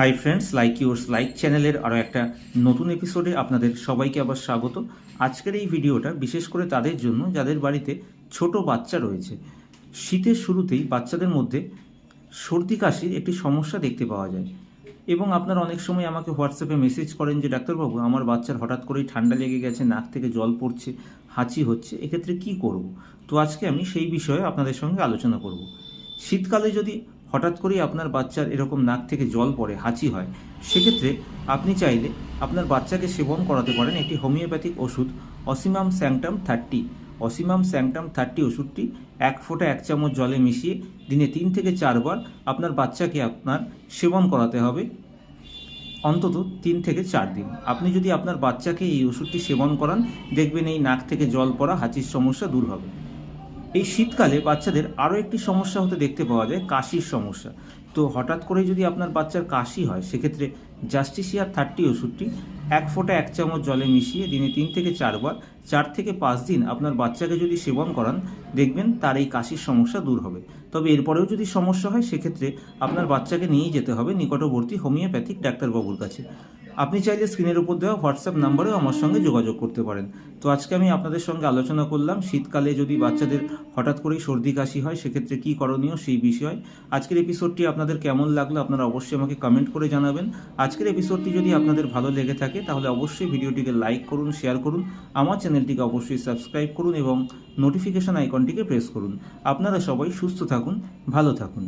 Hi friends like yours like চ্যানেলের আরও একটা নতুন এপিসোডে আপনাদের সবাইকে আবার স্বাগত। আজকের এই ভিডিওটা বিশেষ করে তাদের জন্য, যাদের বাড়িতে ছোট বাচ্চা রয়েছে, শীতের শুরুতেই বাচ্চাদের মধ্যে সর্দি কাশির একটি সমস্যা দেখতে পাওয়া যায়। এবং আপনারা অনেক সময় আমাকে হোয়াটসঅ্যাপে মেসেজ করেন যে, ডাক্তারবাবু, আমার বাচ্চার হঠাৎ করেই ঠান্ডা লেগে গেছে, নাক থেকে জল পড়ছে, হাঁচি হচ্ছে, এক্ষেত্রে কি করব? তো আজকে আমি সেই বিষয়ে আপনাদের সঙ্গে আলোচনা করব। শীতকালে যদি হঠাৎ করেই আপনার বাচ্চার এরকম নাক থেকে জল পড়ে, হাঁচি হয়। সেক্ষেত্রে আপনি চাইলে আপনার বাচ্চাকে সেবন করাতে পারেন একটি হোমিওপ্যাথিক ওষুধ, অসিমাম স্যাংটাম থার্টি। অসিমাম স্যাংটাম থার্টি ওষুধটি এক ফোঁটা এক চামচ জলে মিশিয়ে দিনে তিন থেকে চারবার আপনার বাচ্চাকে আপনার সেবন করাতে হবে। অন্তত তিন থেকে চার দিন। আপনি যদি আপনার বাচ্চাকে এই ওষুধটি সেবন করান, দেখবেন এই নাক থেকে জল পড়া, হাঁচির সমস্যা দূর হবে। এই শীতকালে বাচ্চাদের আরও একটি সমস্যা হতে দেখতে পাওয়া যায়, কাশির সমস্যা। তো হঠাৎ করে যদি আপনার বাচ্চার কাশি হয়, সেক্ষেত্রে জাস্টিসিয়ার থার্টি ওষুধটি এক ফোঁটা এক চামচ জলে মিশিয়ে দিনে তিন থেকে চারবার, চার থেকে পাঁচ দিন আপনার বাচ্চাকে যদি সেবন করান, দেখবেন তার এই কাশির সমস্যা দূর হবে। তবে এরপরেও যদি সমস্যা হয়, সেক্ষেত্রে আপনার বাচ্চাকে নিয়েই যেতে হবে নিকটবর্তী হোমিওপ্যাথিক ডাক্তারবাবুর কাছে। আপনি চাইলে স্ক্রিনের উপর দেওয়া হোয়াটসঅ্যাপ নাম্বারেও আমার সঙ্গে যোগাযোগ করতে পারেন। তো আজকে আমি আপনাদের সঙ্গে আলোচনা করলাম, শীতকালে যদি বাচ্চাদের হঠাৎ করেই সর্দি কাশি হয়, সেক্ষেত্রে কী করণীয় সেই বিষয়। আজকের এপিসোডটি আপনাদের কেমন লাগল আপনারা অবশ্যই আমাকে কমেন্ট করে জানাবেন। আজকের এপিসোডটি যদি আপনাদের ভালো লেগে থাকে, তাহলে অবশ্যই ভিডিওটিকে লাইক করুন শেয়ার করুন, আমার চ্যানেলটিকে অবশ্যই সাবস্ক্রাইব করুন এবং নোটিফিকেশন আইকনটিকে প্রেস করুন। আপনারা সবাই সুস্থ থাকুন, ভালো থাকুন।